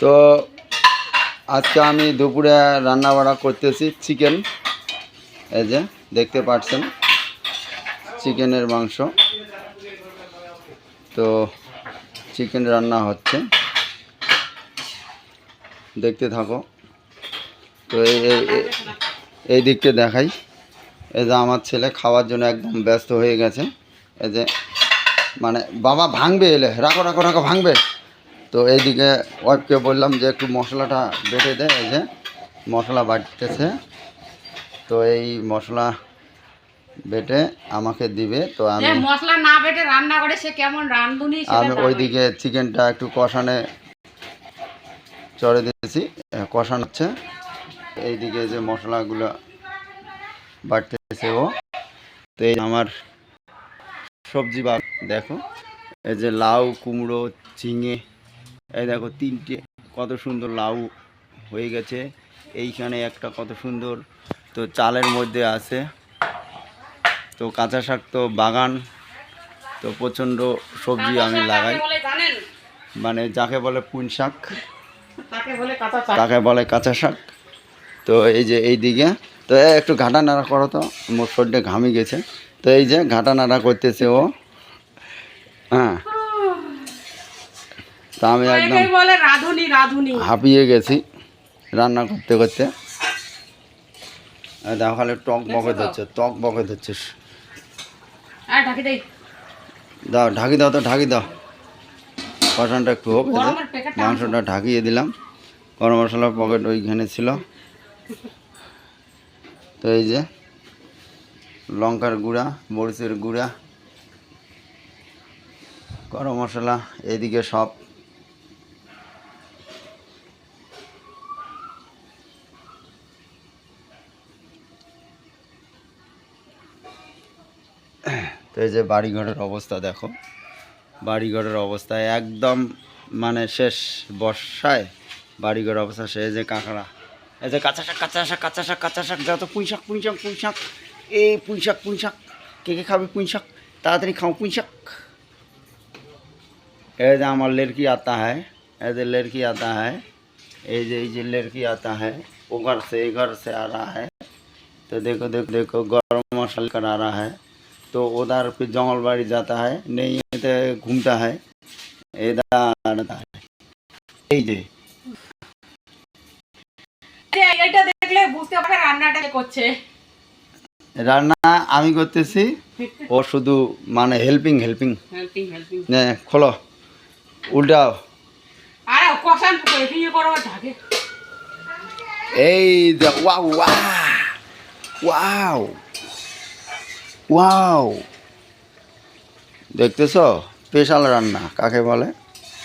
তো আজকে আমি দুপুরে রান্না বাড়া করতেছি চিকেন। এই যে, দেখতে পাচ্ছেন চিকেনের মাংস। তো চিকেন রান্না হচ্ছে। দেখতে থাকো। তো এই দিকটা দেখাই। এই যে আমার ছেলে খাওয়ার জন্য একদম ব্যস্ত হয়ে গেছে। এই যে মানে বাবা ভাঙবে এলে। রাখো রাখো রাখো, ভাঙবে। তো এইদিকে ওয়াইফকে বললাম যে একটু মশলাটা বেটে দেয় এই যে মশলা বাটতেছে তো এই মশলা বেটে আমাকে দিবে তো আমি মশলা না বেটে রান্না করে সে কেমন রান্ধুনি আমি। ওইদিকে চিকেনটা একটু কষানে চড়ে দিয়েছি কষানো হচ্ছে এইদিকে যে মশলাগুলো বাড়তেছে ও তো এই আমার সবজি বা দেখো এই যে লাউ কুমড়ো ঝিঙে এই দেখো তিনটে কত সুন্দর লাউ হয়ে গেছে। এইখানে একটা কত সুন্দর তো চালের মধ্যে আছে। তো কাঁচা শাক তো বাগান তো প্রচণ্ড সবজি আমি লাগাই। মানে যাকে বলে পুঁই শাক তাকে বলে কাঁচা শাক? তাকে বলে কাঁচা শাক। তো এই যে এই দিকে তো একটু ঘাটা নাড়া করো তো মোর শরীরটা ঘামি গেছে। তো এই যে ঘাটা নাড়া করতেছে ও। তা আমি একদম বলে রাধুনি রাধুনি। হাঁপিয়ে গেছি রান্না করতে করতে। আর দেখো খালি টক বকে ধরছে টক বকে ধরছে আর ঢাকি দেই দাও ঢাকি দাও তো ঢাকি দাও। কষানটা একটু হোক মাংসটা ঢাকিয়ে দিলাম। গরম মশলার পকেট ওইখানে ছিল। তো এই যে লঙ্কার গুঁড়া মরিচের গুঁড়া গরম মশলা এদিকে সব। তো এই যে বাড়িঘরের অবস্থা দেখো বাড়িঘরের অবস্থা একদম মানে শেষ বর্ষায় বাড়িঘরের অবস্থা শেষ এই যে কাঁকড়া এই যে কাঁচা শাক কাঁচা শাক কাঁচা শাক কাঁচা শাক যত পুঁই শাক পুঁই শাক পুঁই শাক এই পুঁই শাক পুঁই শাক কে কে খাবে পুঁই শাক তাড়াতাড়ি খাও পুঁই শাক এই যে আমার लड़की आता है এই যে लड़की आता है এই যে এই যে लड़की आता है वो घर से घर से आ रहा है तो देखो देखो देखो गरम मसाला करा रहा है तो उधर फिर जंगल बाड़ी जाता है नहीं तो घूमता है इधर आता है এই যে যে এইটা দেখলে বুঝতে পারবে রান্নাটা কে করছে রান্না আমি করতেছি ও শুধু মানে হেল্পিং হেল্পিং হেল্পিং হেল্পিং নে খোলো উল্টাও আরে কষান করে দিয়ে করো আর ঢাকে এই যে ওয়াও ওয়াও ওয়াও দেখতেছ? স্পেশাল রান্না কাকে বলে?